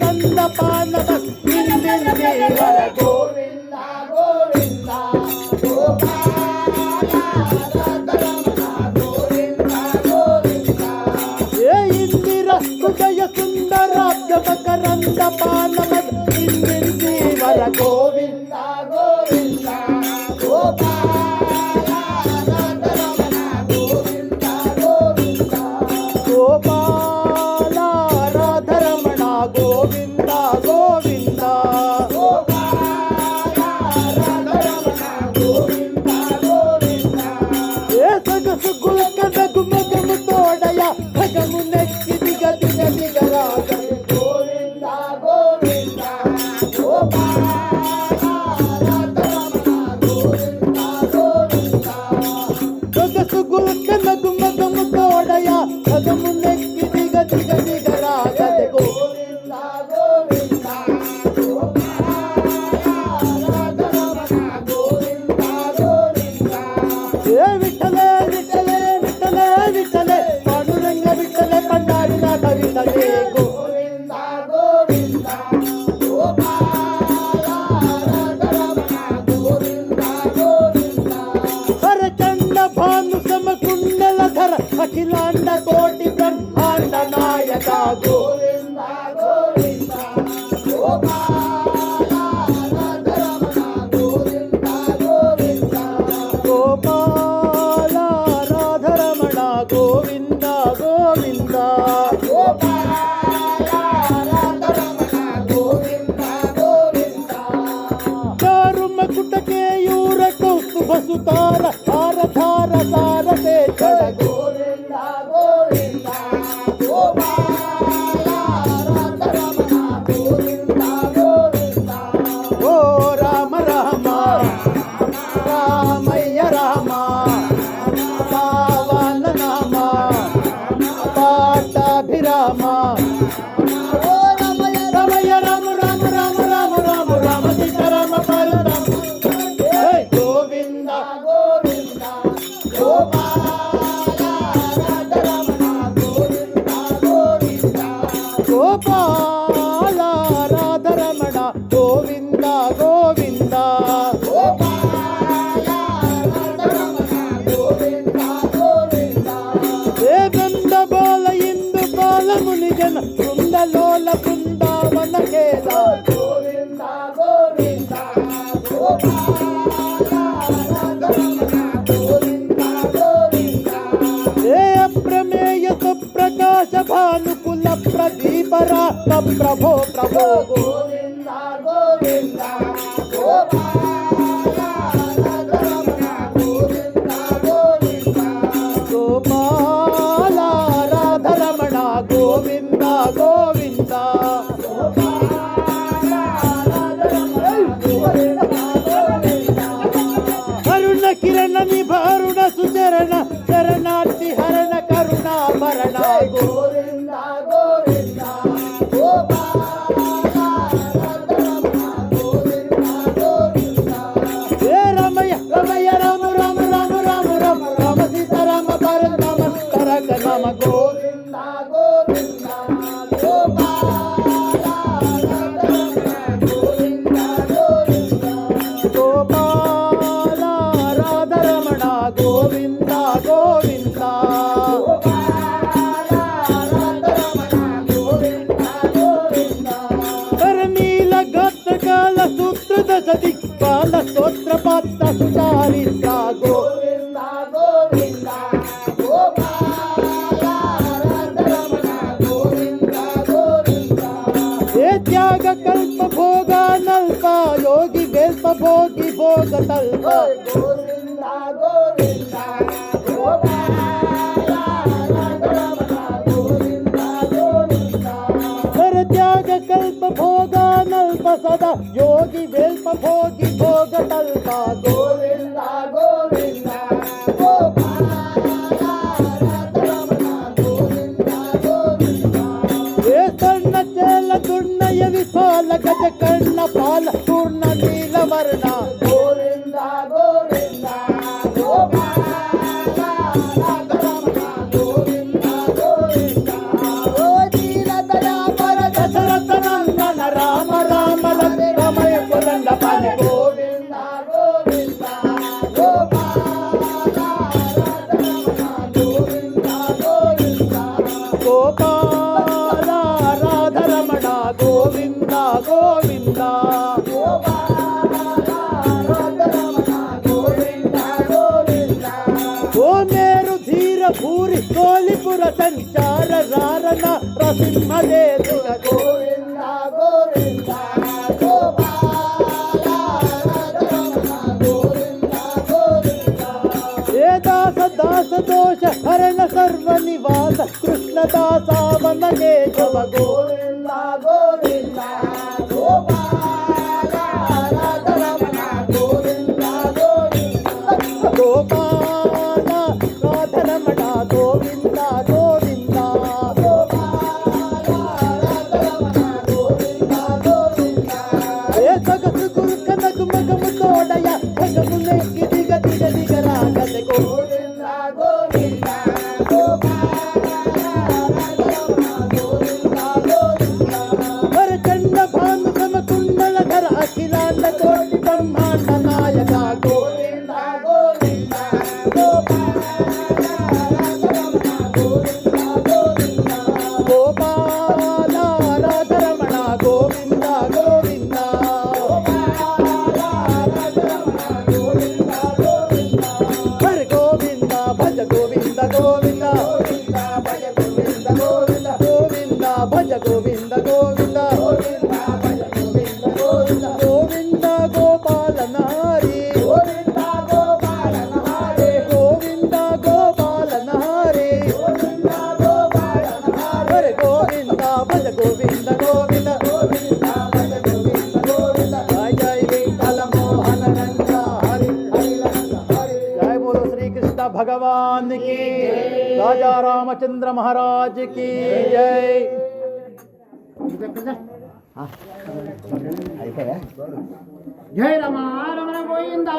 రంద పానవ గోవింద గోవింద ఏ ఇందిర హృదయ సుందర రంద పానవ ఇందిర గోవింద గోపా ಕಿಂತಕೆ ಇವರಟ್ಟು ಬಸುತ್ತಾರ ಶರಣಾರ್ಥಿ ಹರಣ ಕರುಣಾ ಮರಣ स्तोत्र पत्र सुचारित्रा गोविंदा गोविंदा त्याग कल्प भोगा नल्पा योगी वेल्प भोगी भोग तल्प सदा योगी बेल पर भोग टलता गोरे। ఊరి కోలిపుర సంచార రారణ రసింహదేశ గోవింద దోష హరణ సర్వ నివాస కృష్ణదాసావన కేశవ గోవింద బోలో శ్రీకృష్ణ భగవాన్కి రాజా రామచంద్ర మహారాజ్కి జై జై రమా రమణ గోవిందా